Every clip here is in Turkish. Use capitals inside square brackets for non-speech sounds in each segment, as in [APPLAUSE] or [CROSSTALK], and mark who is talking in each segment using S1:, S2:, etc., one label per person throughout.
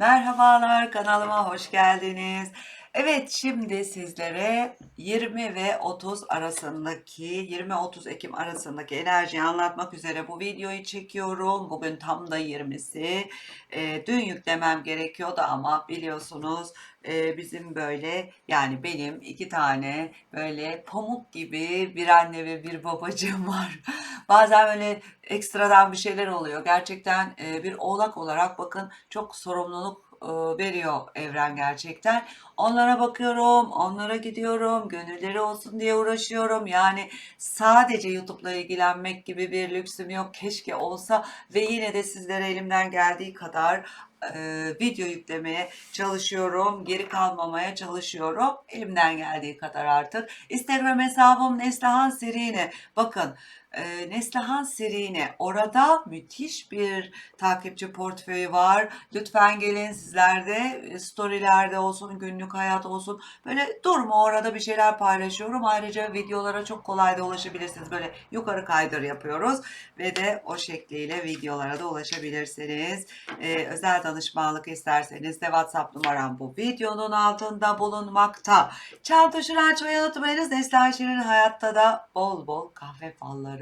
S1: Merhabalar kanalıma hoş geldiniz. Evet şimdi sizlere 20 ve 30 arasındaki 20-30 Ekim arasındaki enerjiyi anlatmak üzere bu videoyu çekiyorum. Bugün tam da 20'si. Ee, dün yüklemem gerekiyordu ama biliyorsunuz e, bizim böyle yani benim iki tane böyle pamuk gibi bir anne ve bir babacığım var. [LAUGHS] Bazen böyle ekstradan bir şeyler oluyor. Gerçekten e, bir oğlak olarak bakın çok sorumluluk e, veriyor evren gerçekten. Onlara bakıyorum, onlara gidiyorum, gönülleri olsun diye uğraşıyorum. Yani sadece YouTube'la ilgilenmek gibi bir lüksüm yok. Keşke olsa ve yine de sizlere elimden geldiği kadar e, video yüklemeye çalışıyorum. Geri kalmamaya çalışıyorum. Elimden geldiği kadar artık. Instagram hesabım Neslihan Serine. Bakın e, Neslihan Serine. Orada müthiş bir takipçi portföyü var. Lütfen gelin sizler de e, storylerde olsun, günlük hayat olsun. Böyle durma orada bir şeyler paylaşıyorum. Ayrıca videolara çok kolay da ulaşabilirsiniz. Böyle yukarı kaydır yapıyoruz ve de o şekliyle videolara da ulaşabilirsiniz. Ee, özel danışmanlık isterseniz de WhatsApp numaram bu videonun altında bulunmakta. Çan tuşunu açmayı unutmayınız. Neslihan Şirin hayatta da bol bol kahve falları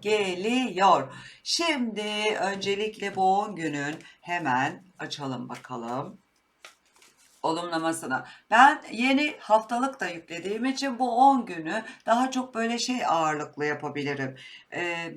S1: geliyor. Şimdi öncelikle bu 10 günün hemen açalım bakalım olumlamasına. Ben yeni haftalık da yüklediğim için bu 10 günü daha çok böyle şey ağırlıklı yapabilirim. Ee,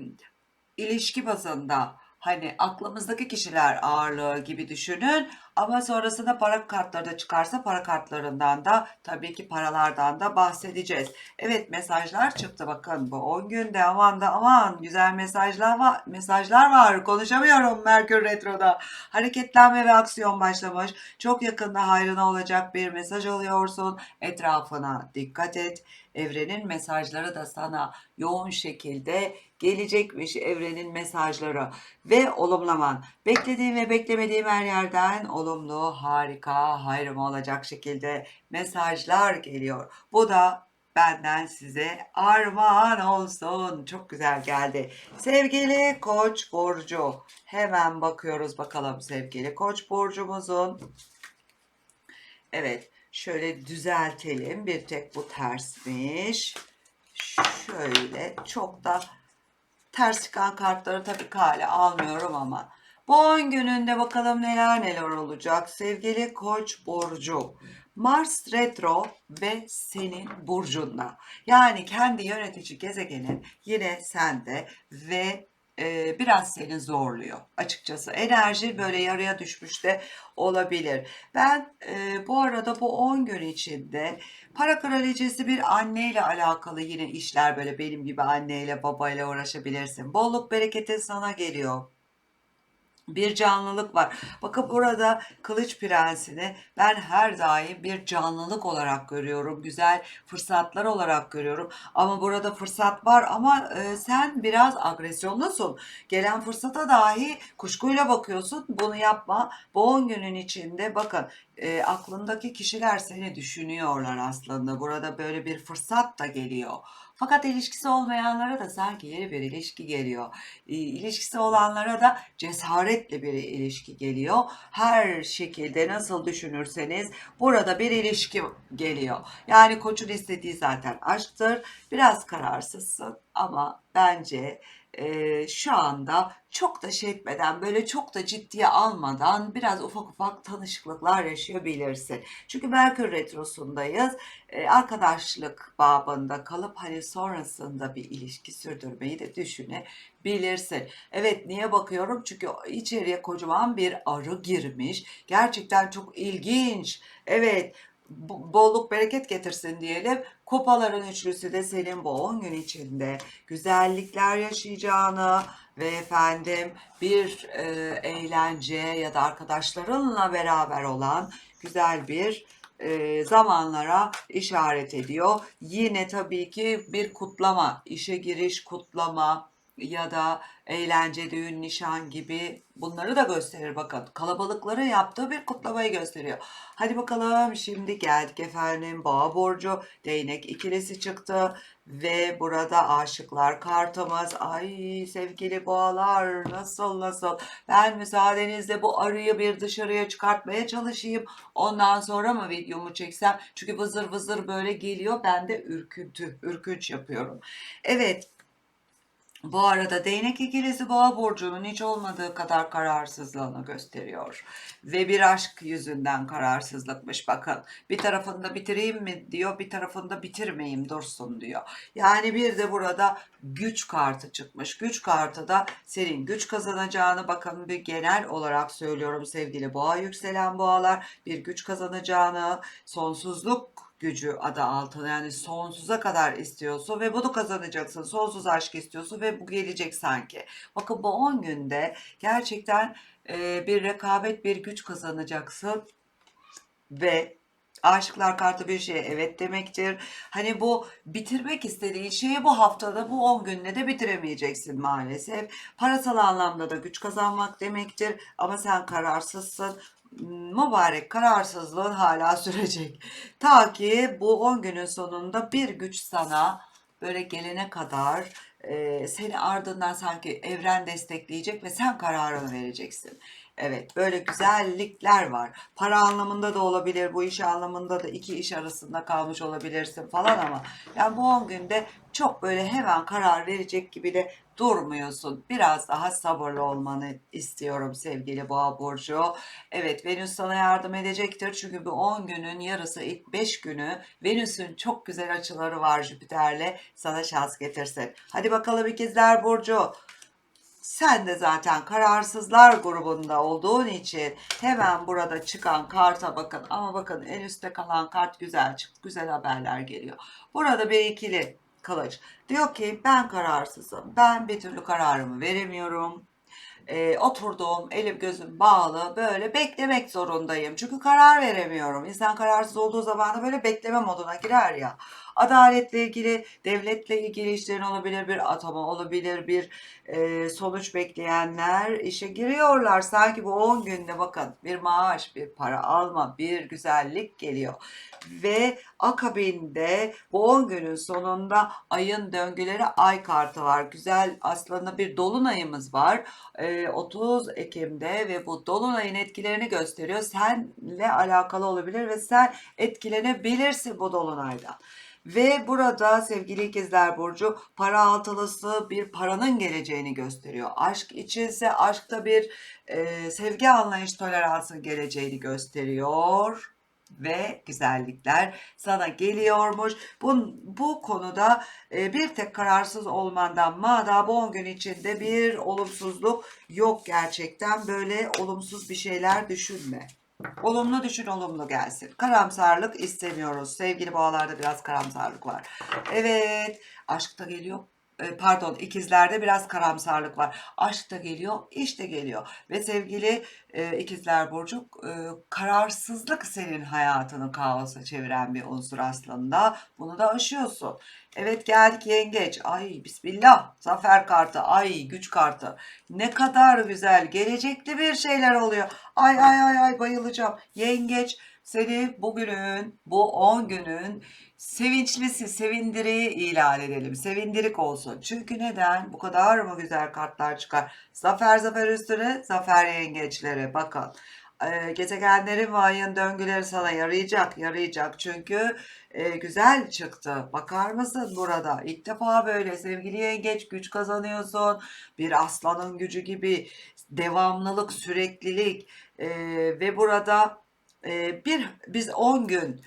S1: ilişki bazında hani aklımızdaki kişiler ağırlığı gibi düşünün ama sonrasında para kartları da çıkarsa para kartlarından da tabii ki paralardan da bahsedeceğiz. Evet mesajlar çıktı. Bakın bu 10 günde aman da aman güzel mesajlar var mesajlar var. Konuşamıyorum Merkür Retro'da. Hareketlenme ve aksiyon başlamış. Çok yakında hayrına olacak bir mesaj alıyorsun. Etrafına dikkat et evrenin mesajları da sana yoğun şekilde gelecekmiş evrenin mesajları ve olumlaman. Beklediğim ve beklemediğim her yerden olumlu, harika, hayrıma olacak şekilde mesajlar geliyor. Bu da benden size armağan olsun. Çok güzel geldi. Sevgili Koç burcu. Hemen bakıyoruz bakalım sevgili Koç burcumuzun. Evet, şöyle düzeltelim. Bir tek bu tersmiş. Şöyle çok da ters çıkan kartları tabii kale almıyorum ama bu 10 gününde bakalım neler neler olacak sevgili Koç burcu. Mars retro ve senin burcunda. Yani kendi yönetici gezegenin yine sende ve e, biraz seni zorluyor açıkçası. Enerji böyle yarıya düşmüş de olabilir. Ben e, bu arada bu 10 gün içinde para kraliçesi bir anneyle alakalı yine işler böyle benim gibi anneyle babayla uğraşabilirsin. Bolluk bereketin sana geliyor bir canlılık var. Bakın burada Kılıç Prensi'ni ben her daim bir canlılık olarak görüyorum. Güzel fırsatlar olarak görüyorum. Ama burada fırsat var ama e, sen biraz agresyonlusun. Gelen fırsata dahi kuşkuyla bakıyorsun. Bunu yapma. Bu 10 günün içinde bakın e, aklındaki kişiler seni düşünüyorlar aslında. Burada böyle bir fırsat da geliyor. Fakat ilişkisi olmayanlara da sanki yeni bir ilişki geliyor. E, İlişkisi olanlara da cesaretli bir ilişki geliyor. Her şekilde nasıl düşünürseniz burada bir ilişki geliyor. Yani koçun istediği zaten aşktır. Biraz kararsızsın ama bence e, şu anda çok da şey etmeden böyle çok da ciddiye almadan biraz ufak ufak tanışıklıklar yaşayabilirsin. Çünkü Merkür Retrosu'ndayız. E, arkadaşlık babında kalıp hani sonrasında bir ilişki sürdürmeyi de düşünebilirsin. Evet niye bakıyorum? Çünkü içeriye kocaman bir arı girmiş. Gerçekten çok ilginç. Evet bolluk bereket getirsin diyelim. Kupaların üçlüsü de senin bu 10 gün içinde güzellikler yaşayacağını ve efendim bir e, eğlence ya da arkadaşlarınla beraber olan güzel bir e, zamanlara işaret ediyor. Yine tabii ki bir kutlama, işe giriş, kutlama, ya da eğlence, düğün, nişan gibi bunları da gösterir bakın. Kalabalıkların yaptığı bir kutlamayı gösteriyor. Hadi bakalım şimdi geldik efendim. Boğa burcu değnek ikilisi çıktı ve burada aşıklar kartımız. Ay sevgili boğalar nasıl nasıl? Ben müsaadenizle bu arıyı bir dışarıya çıkartmaya çalışayım. Ondan sonra mı videomu çeksem? Çünkü vızır vızır böyle geliyor. Ben de ürküntü, ürkünç yapıyorum. Evet, bu arada değnek ikilisi boğa burcunun hiç olmadığı kadar kararsızlığını gösteriyor. Ve bir aşk yüzünden kararsızlıkmış bakın. Bir tarafında bitireyim mi diyor, bir tarafında bitirmeyeyim dursun diyor. Yani bir de burada güç kartı çıkmış. Güç kartı da senin güç kazanacağını bakın bir genel olarak söylüyorum sevgili boğa yükselen boğalar. Bir güç kazanacağını, sonsuzluk gücü adı altında yani sonsuza kadar istiyorsun ve bunu kazanacaksın. Sonsuz aşk istiyorsun ve bu gelecek sanki. Bakın bu 10 günde gerçekten e, bir rekabet, bir güç kazanacaksın ve Aşıklar kartı bir şeye evet demektir. Hani bu bitirmek istediğin şeyi bu haftada bu 10 günde de bitiremeyeceksin maalesef. Parasal anlamda da güç kazanmak demektir ama sen kararsızsın. Mübarek kararsızlığın hala sürecek. Ta ki bu 10 günün sonunda bir güç sana böyle gelene kadar e, seni ardından sanki evren destekleyecek ve sen kararını vereceksin. Evet, böyle güzellikler var. Para anlamında da olabilir, bu iş anlamında da iki iş arasında kalmış olabilirsin falan ama yani bu 10 günde çok böyle hemen karar verecek gibi de durmuyorsun. Biraz daha sabırlı olmanı istiyorum sevgili Boğa burcu. Evet, Venüs sana yardım edecektir. Çünkü bu 10 günün yarısı ilk 5 günü Venüs'ün çok güzel açıları var Jüpiter'le sana şans getirsin. Hadi bakalım ikizler burcu. Sen de zaten kararsızlar grubunda olduğun için hemen burada çıkan karta bakın. Ama bakın en üstte kalan kart güzel çıktı. Güzel haberler geliyor. Burada bir ikili kılıç. Diyor ki ben kararsızım. Ben bir türlü kararımı veremiyorum. E, oturduğum elim gözüm bağlı böyle beklemek zorundayım. Çünkü karar veremiyorum. İnsan kararsız olduğu zaman da böyle bekleme moduna girer ya. Adaletle ilgili, devletle ilgili işlerin olabilir, bir atama olabilir, bir e, sonuç bekleyenler işe giriyorlar. Sanki bu 10 günde bakın bir maaş, bir para alma, bir güzellik geliyor. Ve akabinde bu 10 günün sonunda ayın döngüleri ay kartı var. Güzel aslında bir dolunayımız var. E, 30 Ekim'de ve bu dolunayın etkilerini gösteriyor. Senle alakalı olabilir ve sen etkilenebilirsin bu dolunayda. Ve burada sevgili ikizler burcu para altılısı bir paranın geleceğini gösteriyor. Aşk içinse aşkta bir e, sevgi anlayış toleransın geleceğini gösteriyor ve güzellikler sana geliyormuş. Bu, bu konuda e, bir tek kararsız olmandan mada bu 10 gün içinde bir olumsuzluk yok gerçekten. Böyle olumsuz bir şeyler düşünme. Olumlu düşün, olumlu gelsin. Karamsarlık istemiyoruz. Sevgili boğalarda biraz karamsarlık var. Evet, aşk da geliyor. E, Pardon, ikizlerde biraz karamsarlık var. Aşk da geliyor, iş de geliyor. Ve sevgili e, ikizler Burcu, e, kararsızlık senin hayatını kaosa çeviren bir unsur aslında. Bunu da aşıyorsun. Evet geldik yengeç. Ay bismillah. Zafer kartı. Ay güç kartı. Ne kadar güzel. Gelecekli bir şeyler oluyor. Ay ay ay ay bayılacağım. Yengeç seni bugünün bu 10 günün sevinçlisi, sevindireyi ilan edelim. Sevindirik olsun. Çünkü neden? Bu kadar mı güzel kartlar çıkar? Zafer zafer üstüne, zafer yengeçlere. Bakın. Ee, gezegenlerin ve ayın döngüleri sana yarayacak, yarayacak. Çünkü e, güzel çıktı. Bakar mısın burada? İlk defa böyle sevgili yengeç güç kazanıyorsun. Bir aslanın gücü gibi devamlılık, süreklilik e, ve burada e, bir biz 10 gün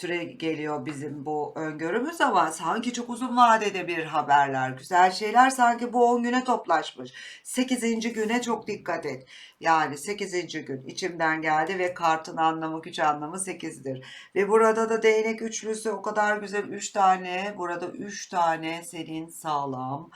S1: süre geliyor bizim bu öngörümüz ama sanki çok uzun vadede bir haberler, güzel şeyler sanki bu 10 güne toplaşmış. 8. güne çok dikkat et. Yani 8. gün içimden geldi ve kartın anlamı, güç anlamı 8'dir. Ve burada da değnek üçlüsü o kadar güzel 3 tane, burada 3 tane senin sağlam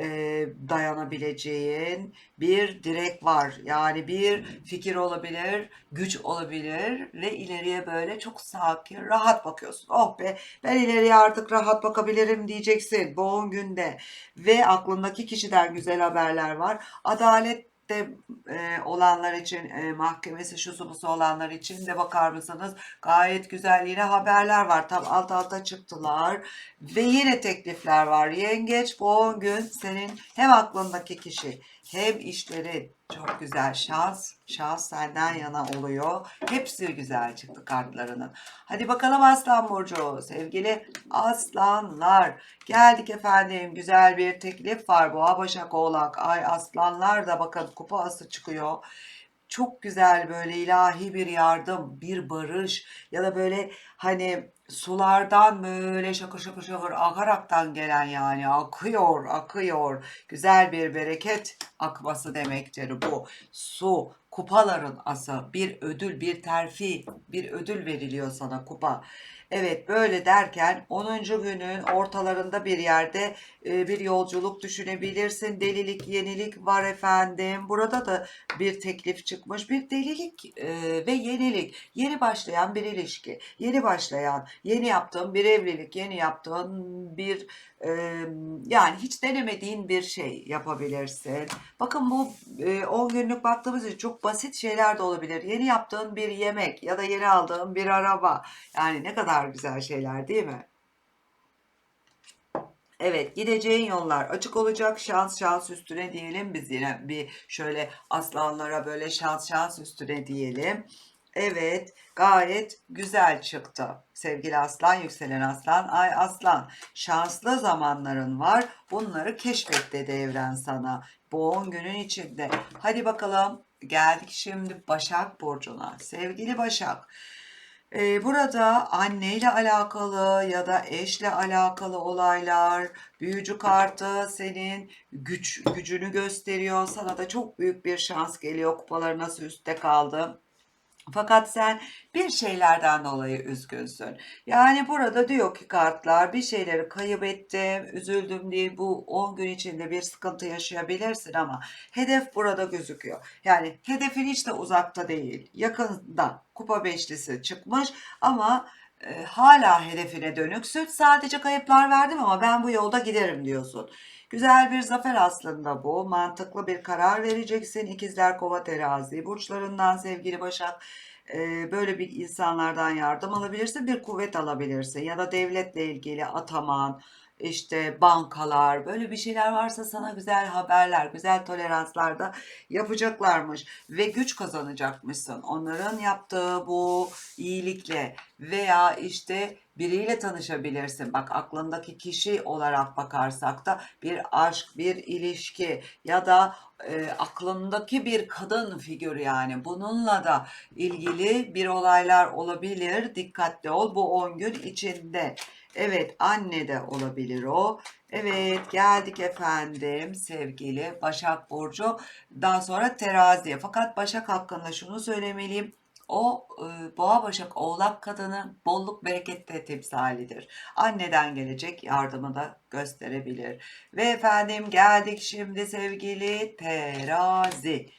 S1: e, dayanabileceğin bir direk var. Yani bir fikir olabilir, güç olabilir ve ileriye böyle çok sakin, rahat bakıyorsun. Oh be ben ileriye artık rahat bakabilirim diyeceksin 10 günde. Ve aklındaki kişiden güzel haberler var. Adalet de e, olanlar için e, mahkemesi şusu busu olanlar için de bakar mısınız? Gayet güzel yine haberler var. Tam alt alta çıktılar ve yine teklifler var. Yengeç bu 10 gün senin hem aklındaki kişi hem işleri çok güzel şans. Şans senden yana oluyor. Hepsi güzel çıktı kartlarının. Hadi bakalım Aslan Burcu. Sevgili aslanlar. Geldik efendim. Güzel bir teklif var. Boğa, Başak, Oğlak. Ay aslanlar da bakın kupa ası çıkıyor. Çok güzel böyle ilahi bir yardım, bir barış ya da böyle hani sulardan böyle şakır şakır şakır akaraktan gelen yani akıyor, akıyor. Güzel bir bereket akması demektir bu. Su, kupaların ası, bir ödül, bir terfi, bir ödül veriliyor sana kupa. Evet böyle derken 10. günün ortalarında bir yerde e, bir yolculuk düşünebilirsin. Delilik, yenilik var efendim. Burada da bir teklif çıkmış. Bir delilik e, ve yenilik. Yeni başlayan bir ilişki. Yeni başlayan, yeni yaptığın bir evlilik, yeni yaptığın bir e, yani hiç denemediğin bir şey yapabilirsin. Bakın bu e, 10 günlük baktığımız için çok basit şeyler de olabilir. Yeni yaptığın bir yemek ya da yeni aldığın bir araba. Yani ne kadar güzel şeyler değil mi? Evet, gideceğin yollar açık olacak. Şans şans üstüne diyelim. Biz yine bir şöyle aslanlara böyle şans şans üstüne diyelim. Evet, gayet güzel çıktı. Sevgili aslan, yükselen aslan, ay aslan. Şanslı zamanların var. Bunları keşfet dedi evren sana. 10 günün içinde. Hadi bakalım. Geldik şimdi Başak Burcu'na. Sevgili Başak. Ee, burada anneyle alakalı ya da eşle alakalı olaylar, büyücü kartı senin güç gücünü gösteriyor. Sana da çok büyük bir şans geliyor. Kupaları nasıl üstte kaldı. Fakat sen bir şeylerden dolayı üzgünsün. Yani burada diyor ki kartlar bir şeyleri kaybettim, üzüldüm diye bu 10 gün içinde bir sıkıntı yaşayabilirsin ama hedef burada gözüküyor. Yani hedefin hiç de uzakta değil. Yakında kupa beşlisi çıkmış ama e, hala hedefine dönüksün. Sadece kayıplar verdim ama ben bu yolda giderim diyorsun. Güzel bir zafer aslında bu. Mantıklı bir karar vereceksin. İkizler Kova Terazi burçlarından sevgili Başak. Ee, böyle bir insanlardan yardım alabilirsin, bir kuvvet alabilirsin ya da devletle ilgili ataman, işte bankalar böyle bir şeyler varsa sana güzel haberler, güzel toleranslar da yapacaklarmış ve güç kazanacakmışsın. Onların yaptığı bu iyilikle veya işte biriyle tanışabilirsin. Bak aklındaki kişi olarak bakarsak da bir aşk, bir ilişki ya da e, aklındaki bir kadın figürü yani bununla da ilgili bir olaylar olabilir. Dikkatli ol bu 10 gün içinde. Evet anne de olabilir o. Evet geldik efendim sevgili Başak Burcu. Daha sonra teraziye. Fakat Başak hakkında şunu söylemeliyim. O e, boğa başak oğlak kadını bolluk berekette timsalidir. Anneden gelecek yardımı da gösterebilir. Ve efendim geldik şimdi sevgili terazi.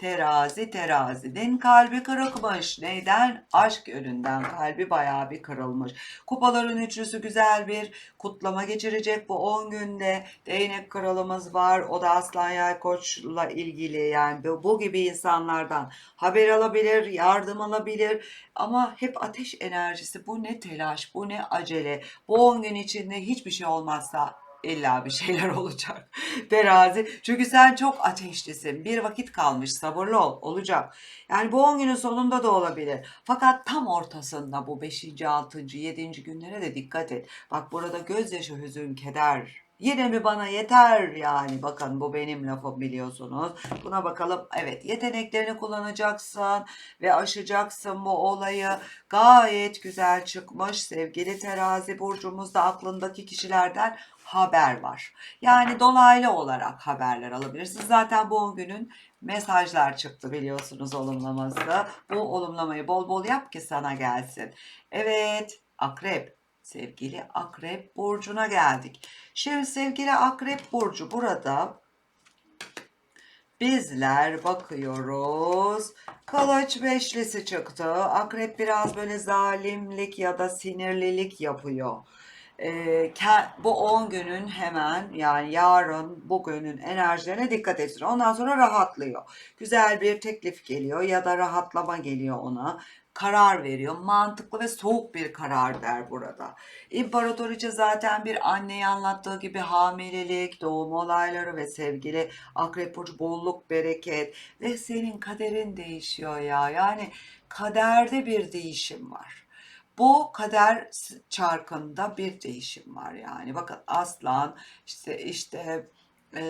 S1: Terazi terazinin kalbi kırıkmış. Neyden? Aşk yönünden kalbi bayağı bir kırılmış. Kupaların üçlüsü güzel bir kutlama geçirecek bu 10 günde. Değnek kralımız var. O da Aslan Yay Koç'la ilgili yani bu, gibi insanlardan haber alabilir, yardım alabilir. Ama hep ateş enerjisi. Bu ne telaş, bu ne acele. Bu 10 gün içinde hiçbir şey olmazsa illa bir şeyler [LAUGHS] olacak. Terazi. Çünkü sen çok ateşlisin. Bir vakit kalmış. Sabırlı ol. Olacak. Yani bu 10 günün sonunda da olabilir. Fakat tam ortasında bu 5. 6. 7. günlere de dikkat et. Bak burada gözyaşı, hüzün, keder Yine mi bana yeter yani bakın bu benim lafım biliyorsunuz. Buna bakalım evet yeteneklerini kullanacaksın ve aşacaksın bu olayı. Gayet güzel çıkmış sevgili terazi burcumuzda aklındaki kişilerden haber var. Yani dolaylı olarak haberler alabilirsiniz. Zaten bu 10 günün mesajlar çıktı biliyorsunuz olumlaması. Bu olumlamayı bol bol yap ki sana gelsin. Evet akrep sevgili Akrep Burcu'na geldik. Şimdi sevgili Akrep Burcu burada bizler bakıyoruz. Kılıç beşlisi çıktı. Akrep biraz böyle zalimlik ya da sinirlilik yapıyor. Ee, bu 10 günün hemen yani yarın bugünün enerjilerine dikkat etsin. Ondan sonra rahatlıyor. Güzel bir teklif geliyor ya da rahatlama geliyor ona. Karar veriyor. Mantıklı ve soğuk bir karar der burada. İmparatoriçe zaten bir anneyi anlattığı gibi hamilelik, doğum olayları ve sevgili Akrep Burcu bolluk, bereket ve senin kaderin değişiyor ya. Yani kaderde bir değişim var. Bu kader çarkında bir değişim var yani. Bakın aslan işte işte e,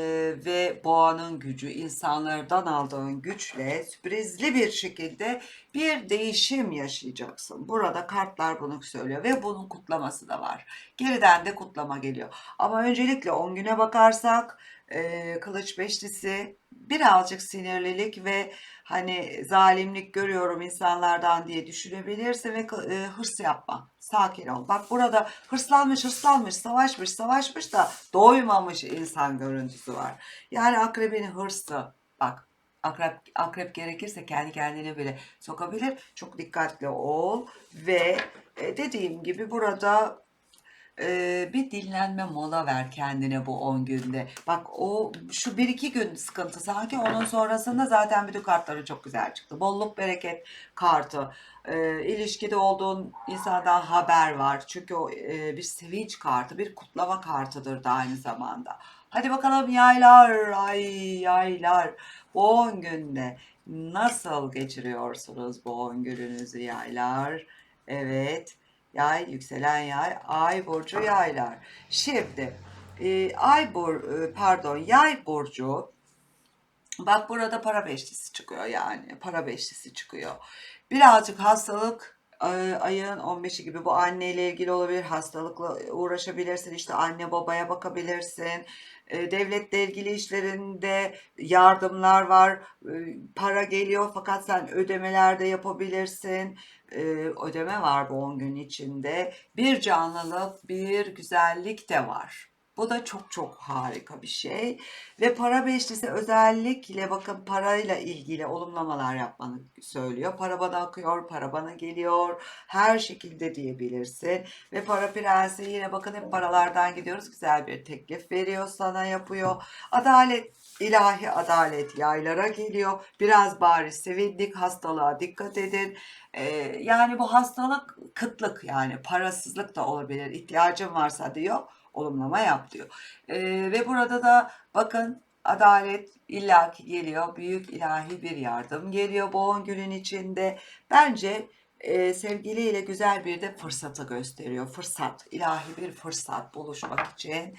S1: ve boğanın gücü insanlardan aldığın güçle sürprizli bir şekilde bir değişim yaşayacaksın. Burada kartlar bunu söylüyor ve bunun kutlaması da var. Geriden de kutlama geliyor. Ama öncelikle 10 güne bakarsak e, Kılıç Beşlisi birazcık sinirlilik ve hani zalimlik görüyorum insanlardan diye düşünebilirsin ve e, hırs yapma. Sakin ol. Bak burada hırslanmış, hırslanmış, savaşmış, savaşmış da doymamış insan görüntüsü var. Yani akrebin hırsı. Bak akrep, akrep gerekirse kendi kendine bile sokabilir. Çok dikkatli ol ve e, dediğim gibi burada e, bir dinlenme mola ver kendine bu 10 günde. Bak o şu 1-2 gün sıkıntı sanki onun sonrasında zaten bütün kartları çok güzel çıktı. Bolluk bereket kartı. E, ilişkide olduğun insandan haber var. Çünkü o e, bir sevinç kartı, bir kutlama kartıdır da aynı zamanda. Hadi bakalım yaylar, ay yaylar. Bu 10 günde nasıl geçiriyorsunuz bu 10 gününüzü yaylar? Evet. Yay, yükselen yay, ay burcu yaylar. Şimdi e, ay bur, e, pardon yay burcu bak burada para beşlisi çıkıyor yani para beşlisi çıkıyor. Birazcık hastalık ayın 15'i gibi bu anneyle ilgili olabilir hastalıkla uğraşabilirsin işte anne babaya bakabilirsin E, devletle ilgili işlerinde yardımlar var E, para geliyor fakat sen ödemeler de yapabilirsin e, ödeme var bu 10 gün içinde. Bir canlılık, bir güzellik de var. Bu da çok çok harika bir şey. Ve para beşlisi özellikle bakın parayla ilgili olumlamalar yapmanı söylüyor. Para bana akıyor, para bana geliyor. Her şekilde diyebilirsin. Ve para prensi yine bakın hep paralardan gidiyoruz. Güzel bir teklif veriyor sana yapıyor. Adalet ilahi adalet yaylara geliyor. Biraz bari sevindik hastalığa dikkat edin. Ee, yani bu hastalık kıtlık yani parasızlık da olabilir. İhtiyacın varsa diyor olumlama yap diyor. Ee, ve burada da bakın adalet illaki geliyor. Büyük ilahi bir yardım geliyor bu 10 günün içinde. Bence e, sevgiliyle güzel bir de fırsatı gösteriyor. Fırsat, ilahi bir fırsat buluşmak için.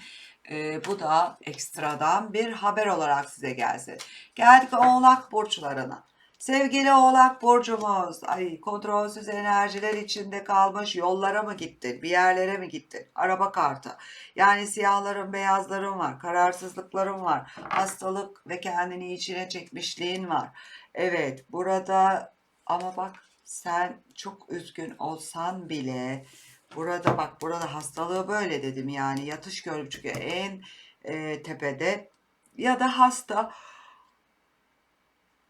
S1: E, bu da ekstradan bir haber olarak size gelsin. Geldik oğlak burçlarına. Sevgili oğlak burcumuz, ay kontrolsüz enerjiler içinde kalmış yollara mı gittin, bir yerlere mi gittin? Araba kartı. Yani siyahların, beyazların var, kararsızlıkların var, hastalık ve kendini içine çekmişliğin var. Evet, burada ama bak sen çok üzgün olsan bile burada bak burada hastalığı böyle dedim yani yatış görüp çünkü en e, tepede ya da hasta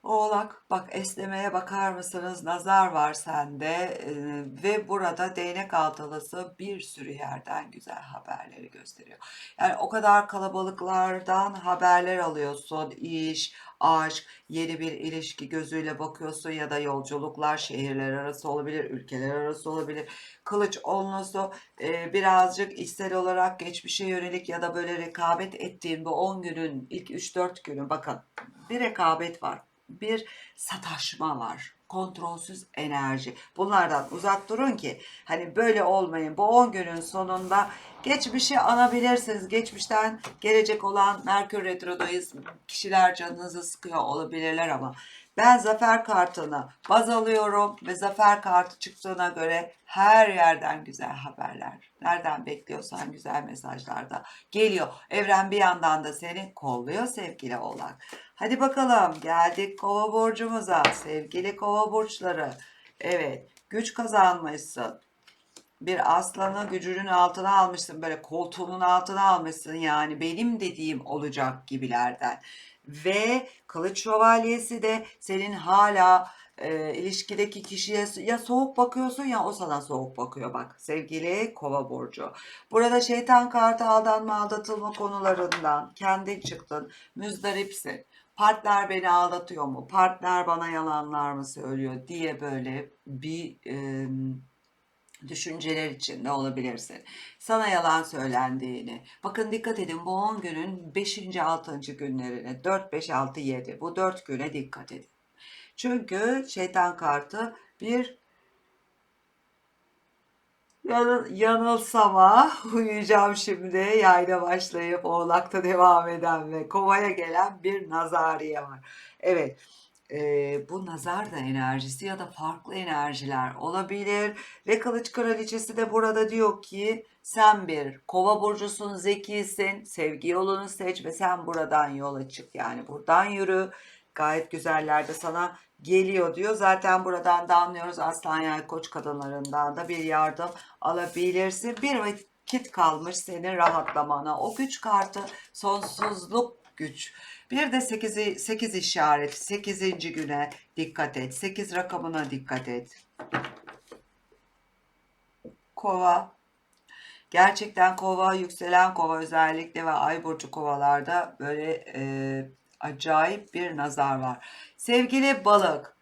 S1: Oğlak bak esnemeye bakar mısınız? Nazar var sende Ee, ve burada değnek altılısı bir sürü yerden güzel haberleri gösteriyor. Yani o kadar kalabalıklardan haberler alıyorsun. İş, aşk, yeni bir ilişki gözüyle bakıyorsun ya da yolculuklar şehirler arası olabilir, ülkeler arası olabilir. Kılıç onlusu e, birazcık içsel olarak geçmişe yönelik ya da böyle rekabet ettiğin bu 10 günün ilk 3-4 günü bakın bir rekabet var bir sataşma var. Kontrolsüz enerji. Bunlardan uzak durun ki hani böyle olmayın. Bu 10 günün sonunda geçmişi anabilirsiniz. Geçmişten gelecek olan Merkür Retro'dayız. Kişiler canınızı sıkıyor olabilirler ama ben zafer kartını baz alıyorum ve zafer kartı çıktığına göre her yerden güzel haberler. Nereden bekliyorsan güzel mesajlar da geliyor. Evren bir yandan da seni kolluyor sevgili oğlak. Hadi bakalım geldik kova burcumuza sevgili kova burçları. Evet güç kazanmışsın. bir aslanı gücünün altına almışsın. Böyle koltuğunun altına almışsın yani benim dediğim olacak gibilerden. Ve kılıç şövalyesi de senin hala e, ilişkideki kişiye ya soğuk bakıyorsun ya o sana soğuk bakıyor bak sevgili kova burcu. Burada şeytan kartı aldanma aldatılma konularından kendin çıktın müzdaripsin. Partner beni aldatıyor mu? Partner bana yalanlar mı söylüyor diye böyle bir e, düşünceler içinde olabilirsin. Sana yalan söylendiğini. Bakın dikkat edin bu 10 günün 5. 6. günlerine 4 5 6 7 bu 4 güne dikkat edin. Çünkü şeytan kartı bir Yanıl, yanılsama [LAUGHS] uyuyacağım şimdi yayda başlayıp oğlakta devam eden ve kovaya gelen bir nazariye var. Evet e, bu nazar da enerjisi ya da farklı enerjiler olabilir ve kılıç kraliçesi de burada diyor ki sen bir kova burcusun zekisin sevgi yolunu seç ve sen buradan yola çık yani buradan yürü gayet güzeller de sana geliyor diyor. Zaten buradan da anlıyoruz aslan yay koç kadınlarından da bir yardım alabilirsin. Bir vakit kalmış senin rahatlamana. O güç kartı sonsuzluk güç. Bir de 8, 8 işaret 8. güne dikkat et. 8 rakamına dikkat et. Kova. Gerçekten kova, yükselen kova özellikle ve ay burcu kovalarda böyle e, acayip bir nazar var. Sevgili balık,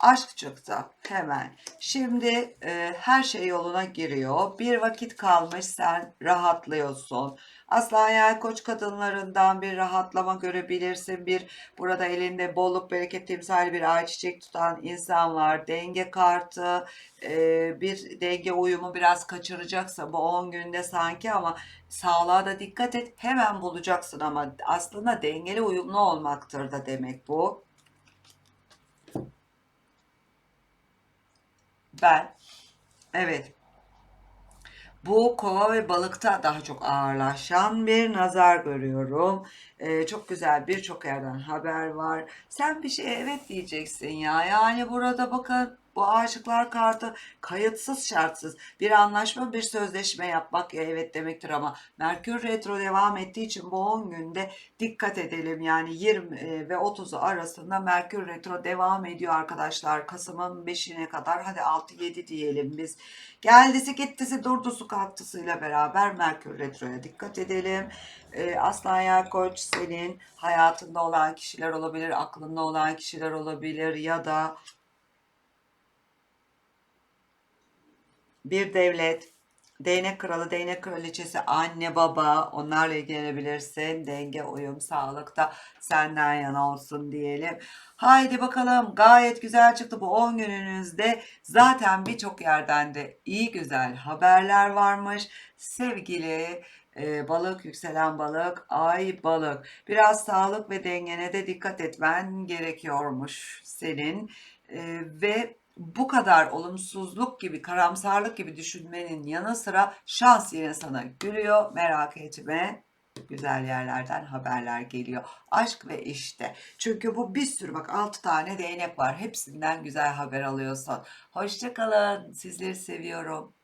S1: aşk çıktı hemen. Şimdi e, her şey yoluna giriyor. Bir vakit kalmış sen rahatlıyorsun. Aslan yay koç kadınlarından bir rahatlama görebilirsin. Bir burada elinde bolluk bereket timsali bir ayçiçek tutan insan var. Denge kartı e, bir denge uyumu biraz kaçıracaksa bu 10 günde sanki ama sağlığa da dikkat et. Hemen bulacaksın ama aslında dengeli uyumlu olmaktır da demek bu. Ben evet bu kova ve balıkta daha çok ağırlaşan bir nazar görüyorum. Ee, çok güzel birçok yerden haber var. Sen bir şey evet diyeceksin ya. Yani burada bakın bu aşıklar kartı kayıtsız şartsız bir anlaşma bir sözleşme yapmak ya evet demektir ama Merkür Retro devam ettiği için bu 10 günde dikkat edelim. Yani 20 e, ve 30'u arasında Merkür Retro devam ediyor arkadaşlar. Kasım'ın 5'ine kadar hadi 6-7 diyelim biz. Geldisi gittisi durdusu kalktısıyla beraber Merkür Retro'ya dikkat edelim. Ee, Aslan Yay Koç senin hayatında olan kişiler olabilir, aklında olan kişiler olabilir ya da bir devlet, değnek kralı, değnek kraliçesi, anne baba onlarla ilgilenebilirsin. Denge, uyum, sağlıkta senden yana olsun diyelim. Haydi bakalım gayet güzel çıktı bu 10 gününüzde. Zaten birçok yerden de iyi güzel haberler varmış. Sevgili e, balık, yükselen balık, ay balık. Biraz sağlık ve dengene de dikkat etmen gerekiyormuş senin. E, ve bu kadar olumsuzluk gibi, karamsarlık gibi düşünmenin yanı sıra şans yine sana gülüyor. Merak etme. Güzel yerlerden haberler geliyor. Aşk ve işte. Çünkü bu bir sürü bak 6 tane değnek var. Hepsinden güzel haber alıyorsun. Hoşçakalın. Sizleri seviyorum.